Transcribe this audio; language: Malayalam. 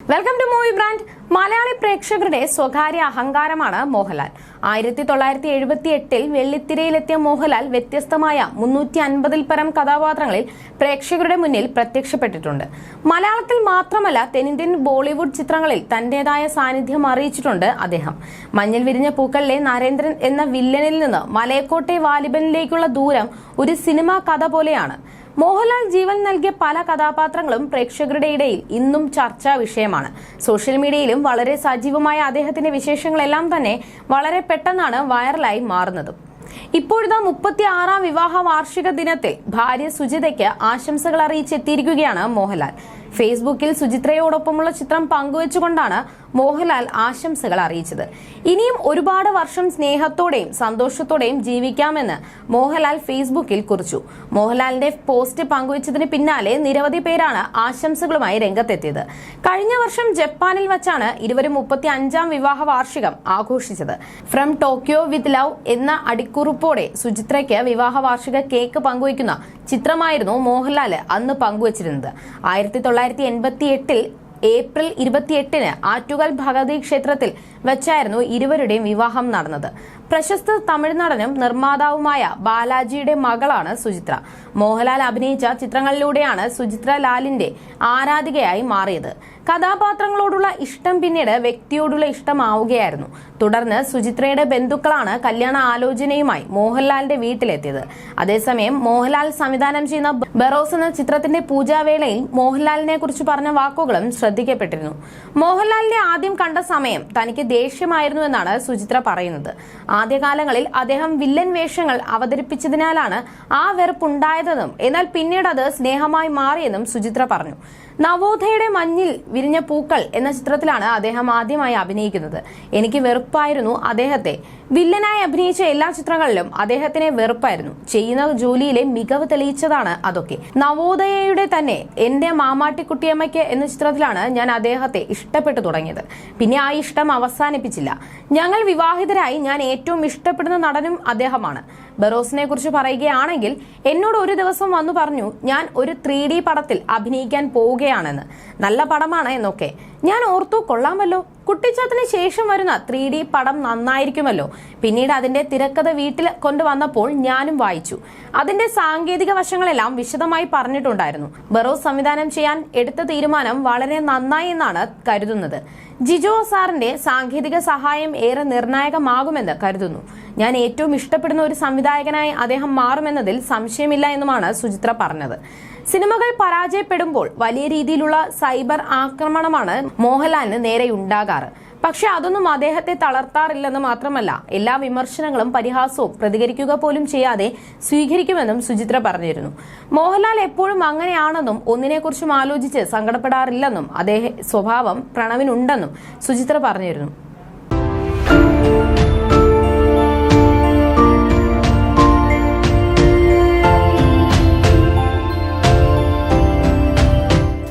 Welcome to movie brand Malayali പ്രേക്ഷകരുടെ സ്വകാര്യ അഹങ്കാരമാണ് മോഹൻലാൽ. ആയിരത്തി തൊള്ളായിരത്തി എഴുപത്തി എട്ടിൽ വെള്ളിത്തിരയിലെത്തിയ മോഹൻലാൽ വ്യത്യസ്തമായ മുന്നൂറ്റി അൻപതിൽ പരം കഥാപാത്രങ്ങളിൽ പ്രേക്ഷകരുടെ മുന്നിൽ പ്രത്യക്ഷപ്പെട്ടിട്ടുണ്ട്. മലയാളത്തിൽ മാത്രമല്ല തെന്നിന്ത്യൻ ബോളിവുഡ് ചിത്രങ്ങളിൽ തന്റേതായ സാന്നിധ്യം അറിയിച്ചിട്ടുണ്ട് അദ്ദേഹം. മഞ്ഞൾ വിരിഞ്ഞ പൂക്കളിലെ നരേന്ദ്രൻ എന്ന വില്ലനിൽ നിന്ന് മലയക്കോട്ടെ വാലിബനിലേക്കുള്ള ദൂരം ഒരു സിനിമാ കഥ പോലെയാണ്. മോഹൻലാൽ ജീവൻ നൽകിയ പല കഥാപാത്രങ്ങളും പ്രേക്ഷകരുടെ ഇടയിൽ ഇന്നും ചർച്ചാ വിഷയമാണ്. സോഷ്യൽ മീഡിയയിലും വളരെ സജീവമായ അദ്ദേഹത്തിന്റെ വിശേഷങ്ങളെല്ലാം തന്നെ വളരെ പെട്ടെന്നാണ് വൈറലായി മാറുന്നതും. ഇപ്പോഴത്തെ മുപ്പത്തി ആറാം വിവാഹ വാർഷിക ദിനത്തിൽ ഭാര്യ സുജിതയ്ക്ക് ആശംസകൾ അറിയിച്ചെത്തിയിരിക്കുകയാണ് മോഹൻലാൽ. ഫേസ്ബുക്കിൽ സുചിത്രയോടൊപ്പമുള്ള ചിത്രം പങ്കുവച്ചുകൊണ്ടാണ് മോഹൻലാൽ ആശംസകൾ അറിയിച്ചത്. ഇനിയും ഒരുപാട് വർഷം സ്നേഹത്തോടെയും സന്തോഷത്തോടെയും ജീവിക്കാമെന്ന് മോഹൻലാൽ ഫേസ്ബുക്കിൽ കുറിച്ചു. മോഹൻലാലിന്റെ പോസ്റ്റ് പങ്കുവച്ചതിന് പിന്നാലെ നിരവധി പേരാണ് ആശംസകളുമായി രംഗത്തെത്തിയത്. കഴിഞ്ഞ വർഷം ജപ്പാനിൽ വച്ചാണ് ഇരുവരും മുപ്പത്തി അഞ്ചാം വിവാഹ വാർഷികം ആഘോഷിച്ചത്. ഫ്രം ടോക്കിയോ വിത്ത് ലവ് എന്ന അടിക്കുറിപ്പോടെ സുചിത്രയ്ക്ക് വിവാഹ വാർഷിക കേക്ക് പങ്കുവയ്ക്കുന്ന ചിത്രമായിരുന്നു മോഹൻലാൽ അന്ന് പങ്കുവച്ചിരുന്നത്. ആയിരത്തി തൊള്ളായിരത്തി എൺപത്തി എട്ടിൽ ഏപ്രിൽ ഇരുപത്തിയെട്ടിന് ആറ്റുകാൽ ഭഗവതി ക്ഷേത്രത്തിൽ വെച്ചായിരുന്നു ഇരുവരുടെയും വിവാഹം നടന്നത്. പ്രശസ്ത തമിഴ്നടനും നിർമ്മാതാവുമായ ബാലാജിയുടെ മകളാണ് സുചിത്ര. മോഹൻലാൽ അഭിനയിച്ച ചിത്രങ്ങളിലൂടെയാണ് സുചിത്ര ലാലിന്റെ ആരാധികയായി മാറിയത്. കഥാപാത്രങ്ങളോടുള്ള ഇഷ്ടം പിന്നീട് വ്യക്തിയോടുള്ള ഇഷ്ടമാവുകയായിരുന്നു. തുടർന്ന് സുചിത്രയുടെ ബന്ധുക്കളാണ് കല്യാണ ആലോചനയുമായി മോഹൻലാലിന്റെ വീട്ടിലെത്തിയത്. അതേസമയം മോഹൻലാൽ സംവിധാനം ചെയ്യുന്ന ബറോസ് എന്ന ചിത്രത്തിന്റെ പൂജാവേളയിൽ മോഹൻലാലിനെ കുറിച്ച് പറഞ്ഞ വാക്കുകളും ശ്രദ്ധിക്കപ്പെട്ടിരുന്നു. മോഹൻലാലിനെ ആദ്യം കണ്ട സമയം തനിക്ക് ദേഷ്യമായിരുന്നു എന്നാണ് സുചിത്ര പറയുന്നത്. ആദ്യകാലങ്ങളിൽ അദ്ദേഹം വില്ലൻ വേഷങ്ങൾ അവതരിപ്പിച്ചതിനാലാണ് ആ വെറുപ്പുണ്ടായതെന്നും എന്നാൽ പിന്നീട് അത് സ്നേഹമായി മാറിയെന്നും സുചിത്ര പറഞ്ഞു. നവോദയയുടെ മഞ്ഞിൽ വിരിഞ്ഞ പൂക്കൾ എന്ന ചിത്രത്തിലാണ് അദ്ദേഹം ആദ്യമായി അഭിനയിക്കുന്നത്. എനിക്ക് വെറുപ്പായിരുന്നു അദ്ദേഹത്തെ. വില്ലനായി അഭിനയിച്ച എല്ലാ ചിത്രങ്ങളിലും അദ്ദേഹത്തിനെ വെറുപ്പായിരുന്നു. ചെയ്യുന്ന ജോലിയിലെ മികവ് തെളിയിച്ചതാണ് അതൊക്കെ. നവോദയയുടെ തന്നെ എന്റെ മാമാട്ടിക്കുട്ടിയമ്മയ്ക്ക് എന്ന ചിത്രത്തിലാണ് ഞാൻ അദ്ദേഹത്തെ ഇഷ്ടപ്പെട്ടു തുടങ്ങിയത്. പിന്നെ ആ ഇഷ്ടം അവസാനിപ്പിച്ചില്ല. ഞങ്ങൾ വിവാഹിതരായി ഞാൻ ഏറ്റവും ഇഷ്ടപ്പെടുന്ന നടനും അദ്ദേഹമാണ്. ബറോസിനെ കുറിച്ച് പറയുകയാണെങ്കിൽ എന്നോട് ഒരു ദിവസം വന്നു പറഞ്ഞു ഞാൻ ഒരു ത്രീ പടത്തിൽ അഭിനയിക്കാൻ പോവുകയാണെന്ന്. നല്ല പടമാണ് എന്നൊക്കെ. ഞാൻ ഓർത്തു കൊള്ളാമല്ലോ. കുട്ടിച്ചാത്തിന് ശേഷം വരുന്ന ത്രീ ഡി പടം നന്നായിരിക്കുമല്ലോ. പിന്നീട് അതിന്റെ തിരക്കഥ വീട്ടിൽ കൊണ്ടുവന്നപ്പോൾ ഞാനും വായിച്ചു. അതിന്റെ സാങ്കേതിക വശങ്ങളെല്ലാം വിശദമായി പറഞ്ഞിട്ടുണ്ടായിരുന്നു. ബറോസ് സംവിധാനം ചെയ്യാൻ എടുത്ത തീരുമാനം വളരെ നന്നായി എന്നാണ് കരുതുന്നത്. ജിജോ സാറിന്റെ സാങ്കേതിക സഹായം ഏറെ നിർണായകമാകുമെന്ന് കരുതുന്നു. ഞാൻ ഏറ്റവും ഇഷ്ടപ്പെടുന്ന ഒരു സംവിധായകനായി അദ്ദേഹം മാറുമെന്നതിൽ സംശയമില്ല എന്നുമാണ് സുചിത്ര പറഞ്ഞത്. സിനിമകൾ പരാജയപ്പെടുമ്പോൾ വലിയ രീതിയിലുള്ള സൈബർ ആക്രമണമാണ് മോഹൻലാലിന് നേരെ ഉണ്ടാകാറ് പക്ഷെ അതൊന്നും അദ്ദേഹത്തെ തളർത്താറില്ലെന്ന് മാത്രമല്ല എല്ലാ വിമർശനങ്ങളും പരിഹാസവും പ്രതികരിക്കുക പോലും ചെയ്യാതെ സ്വീകരിക്കുമെന്നും സുചിത്ര പറഞ്ഞിരുന്നു. മോഹൻലാൽ എപ്പോഴും അങ്ങനെയാണെന്നും ഒന്നിനെക്കുറിച്ചും ആലോചിച്ച് സങ്കടപ്പെടാറില്ലെന്നും അദ്ദേഹ സ്വഭാവം പ്രണവിനുണ്ടെന്നും സുചിത്ര പറഞ്ഞിരുന്നു.